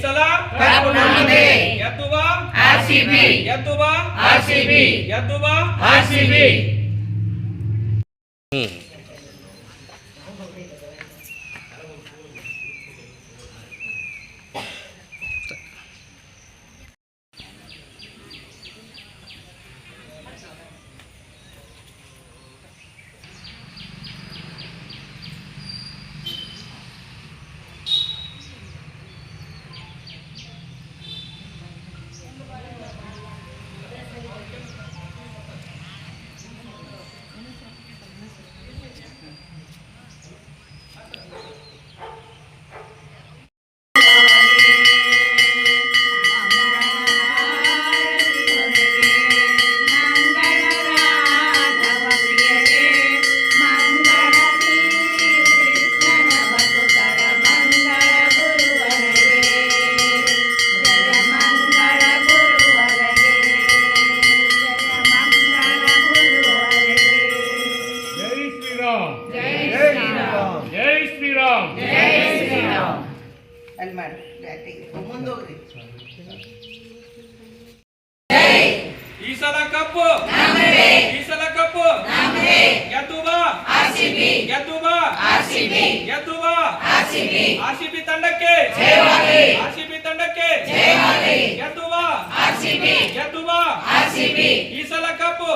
Salam. Karunamate Yatuba RCP Yatuba RCP Yatuba RCB hmm. ಬ್ಯಾಟಿಗೆ ಮುಂದೋಗ್ರಿ ಈ ಸಲ ಕಪ್ಪು ಈ ಸಲ ಕಪ್ಪು ಎದ್ದು ಬಾ ಎದ್ದು ಬಾ ಎದ್ದು ಬಾ ಆರ್ಸಿಬಿ ತಂಡಕ್ಕೆ ಆರ್ಸಿಬಿ ತಂಡಕ್ಕೆ ಎದ್ದು ಬಾ ಎದ್ದು ಬಾ ಈ ಸಲ ಕಪ್ಪು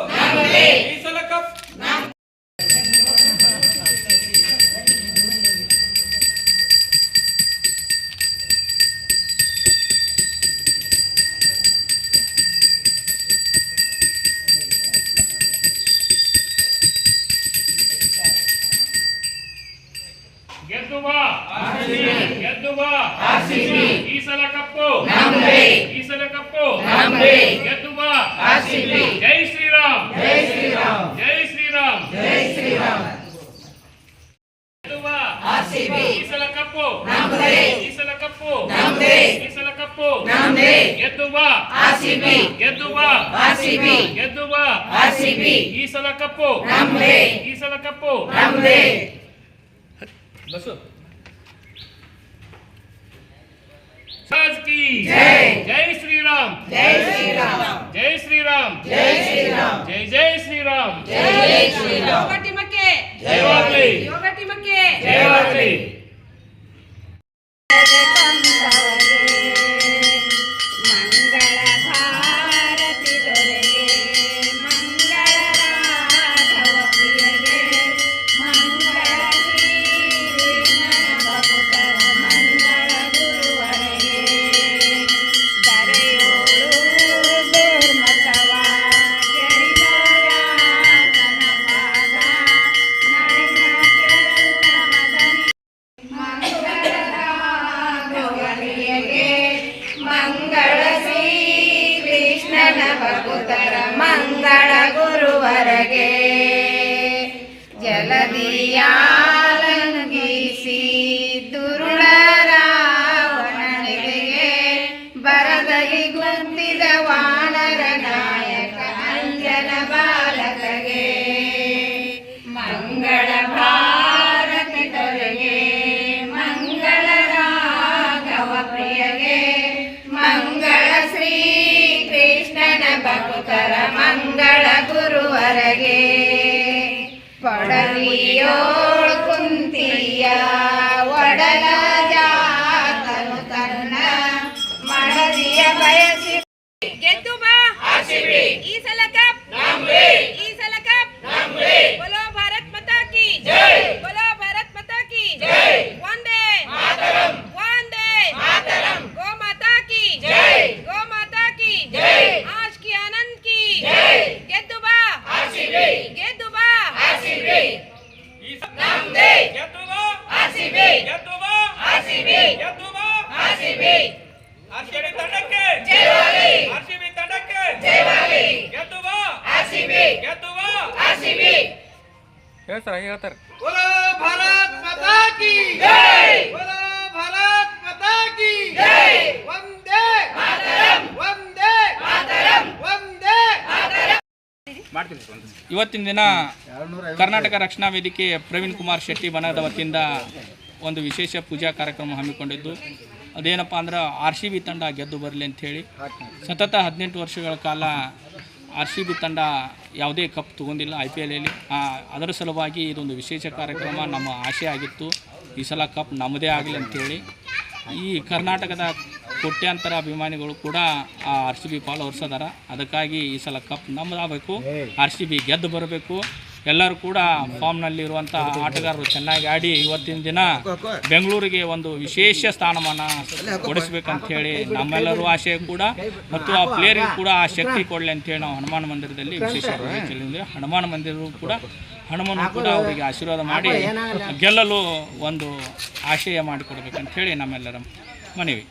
ಈ ಗೆದ್ದು ಬಾ ಈ ಸಲ ಕಪ್ಪು ಈ ಸಲ ಕಪ್ಪು ಗೆದ್ದು ಬಾ ಜೈ ಶ್ರೀರಾಮ್ ಜೈ ಶ್ರೀರಾಮ್ ಜೈ ಶ್ರೀರಾಮ್ ಜೈ ಶ್ರೀರಾಮ್ ಗೆದ್ದು ಬಾ ಈ ಸಲ ಕಪ್ಪು ಈ ಸಲ ಕಪ್ಪು ಈ ಸಲ ಕಪ್ಪು ಗೆದ್ದು ಬಾ ಗೆದ್ದು ಬಾ ಗೆದ್ದು ಬಾ ಈ ಸಲ ಕಪ್ಪು ಈ ಸಲ ಕಪ್ಪು ಬಸ್ಸು महाराज की जय जय श्री राम जय श्री राम जय श्री राम जय श्री राम जय जय श्री राम जय जय श्री राम योगा टीम के जय वाकली योगा टीम के जय वाकली ಭಕ್ತರ ಮಂಗಳ ಗುರುವರಗೆ. ಜಲದಿಯಾಲಂಗಿಸಿ ಭಕ್ತರ ಮಂಗಳ ಗುರುವರಗೆ. ಪಡಲಿಯೋಳ್ ತಂಡಕ್ಕೆ. ಇವತ್ತಿನ ದಿನ ಕರ್ನಾಟಕ ರಕ್ಷಣಾ ವೇದಿಕೆ ಪ್ರವೀಣ್ ಕುಮಾರ್ ಶೆಟ್ಟಿ ಬಣದ ವತಿಯಿಂದ ಒಂದು ವಿಶೇಷ ಪೂಜಾ ಕಾರ್ಯಕ್ರಮ ಹಮ್ಮಿಕೊಂಡಿದ್ದು. ಅದೇನಪ್ಪ ಅಂದ್ರೆ ಆರ್ ಸಿ ಬಿ ತಂಡ ಗೆದ್ದು ಬರಲಿ ಅಂಥೇಳಿ ಸತತ ಹದಿನೆಂಟು ವರ್ಷಗಳ ಕಾಲ ಆರ್ ಸಿ ಬಿ ತಂಡ ಯಾವುದೇ ಕಪ್ ತೊಗೊಂಡಿಲ್ಲ ಐ ಪಿ ಎಲಲ್ಲಿ ಅದರ ಸಲುವಾಗಿ ಇದೊಂದು ವಿಶೇಷ ಕಾರ್ಯಕ್ರಮ ನಮ್ಮ ಆಸೆ ಆಗಿತ್ತು. ಈ ಸಲ ಕಪ್ ನಮ್ಮದೇ ಆಗಲಿ ಅಂಥೇಳಿ ಈ ಕರ್ನಾಟಕದ ಕೋಟ್ಯಾಂತರ ಅಭಿಮಾನಿಗಳು ಕೂಡ ಆ ಆರ್ ಸಿ ಬಿ ಪಾಲು ಅದಕ್ಕಾಗಿ ಈ ಸಲ ಕಪ್ ನಮ್ಮದಾಗಬೇಕು. ಆರ್ ಸಿ ಬಿ ಗೆದ್ದು ಬರಬೇಕು. ಎಲ್ಲರೂ ಕೂಡ ಫಾರ್ಮ್ನಲ್ಲಿರುವಂಥ ಆಟಗಾರರು ಚೆನ್ನಾಗಿ ಆಡಿ ಇವತ್ತಿನ ದಿನ ಬೆಂಗಳೂರಿಗೆ ಒಂದು ವಿಶೇಷ ಸ್ಥಾನಮಾನ ಕೊಡಿಸ್ಬೇಕಂತ ಹೇಳಿ ನಮ್ಮೆಲ್ಲರೂ ಆಶೆ ಕೂಡ ಮತ್ತು ಆ ಪ್ಲೇಯರ್ಗೆ ಕೂಡ ಆ ಶಕ್ತಿ ಕೊಡಲಿ ಅಂತೇಳಿ ನಾವು ಹನುಮಾನ ಮಂದಿರದಲ್ಲಿ ವಿಶೇಷ ಹನುಮಾನ್ ಹನುಮಾನ ಮಂದಿರವು ಕೂಡ ಹನುಮನು ಕೂಡ ಅವರಿಗೆ ಆಶೀರ್ವಾದ ಮಾಡಿ ಗೆಲ್ಲಲು ಒಂದು ಆಶಯ ಮಾಡಿಕೊಡ್ಬೇಕಂತ ಹೇಳಿ ನಮ್ಮೆಲ್ಲರ ಮನವಿ.